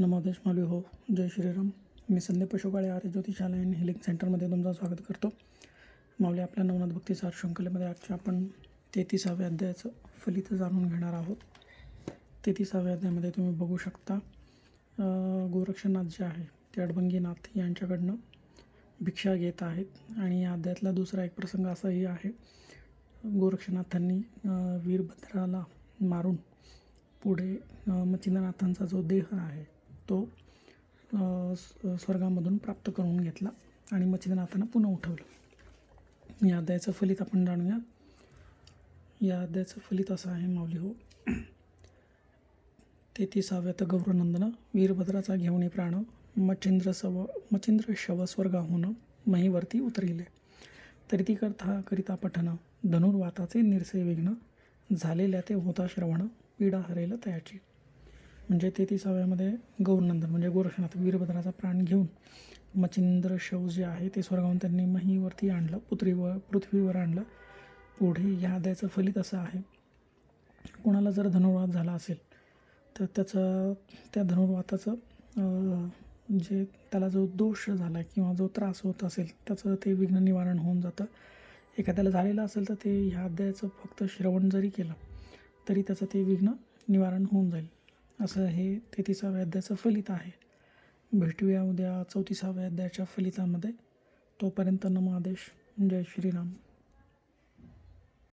नमोदेश मालवी हो. जय श्रीराम. मी संदीप पशुकाळे आर्य ज्योतिषालय आणि हिलिंग सेंटरमध्ये तुमचं स्वागत करतो. माऊली आपल्या नवनाथ भक्ती सार शृंखलेमध्ये आजच्या आपण तेहतीसाव्या अध्यायाचं फलित जाणून घेणार आहोत. तेहतीसाव्या अध्यायामध्ये तुम्ही बघू शकता गोरक्षनाथ जे आहे ते अडबंगीनाथ यांच्याकडनं भिक्षा घेत आहेत. आणि या अध्यायातला दुसरा एक प्रसंग असाही आहे गोरक्षनाथांनी वीरभद्राला मारून पुढे मच्छिंद्रनाथांचा जो देह आहे तो स्वर्गामधून प्राप्त करून घेतला आणि मच्छिंद्रनाथांना पुन्हा उठवलं. या अध्यायाचं फलित आपण जाणूया. या अध्यायाचं फलित असं आहे माऊली हो. तेहतीसाव्यात गौरनंदन वीरभद्राचा घेऊन प्राण मच्छिंद्र सव मच्छिंद्र शव स्वर्गाहून महीवरती उतरिले. तरी ती करता करिता पठन धनुर्वाताचे निरसे विघ्न झालेल्या ते होता श्रवण पीडा हरेल तयाची. म्हणजे तेहतीसाव्यामध्ये गौरनंदन म्हणजे गोरक्षनाथ वीरभद्राचा प्राण घेऊन मच्छिंद्र शव जे आहे ते स्वर्गावून त्यांनी महीवरती आणलं पृथ्वीवर पृथ्वीवर आणलं. पुढे ह्या द्यायचं फलित असं आहे. कोणाला जर धनुर्वाद झाला असेल तर त्याचं त्या धनुर्वाताचं जे त्याला जो दोष झाला आहे किंवा जो त्रास होत असेल त्याचं ते विघ्न निवारण होऊन जातं. एखाद्याला झालेलं असेल तर ते ह्या अध्यायाचं फक्त श्रवण जरी केलं तरी त्याचं ते विघ्न निवारण होऊन जाईल. असं हे तेहतीसाव्या अध्यायाचं फलित आहे. भेटूया उद्या चौतीसाव्या अध्यायाच्या फलितामध्ये. तोपर्यंत नम आदेश. जय श्रीराम.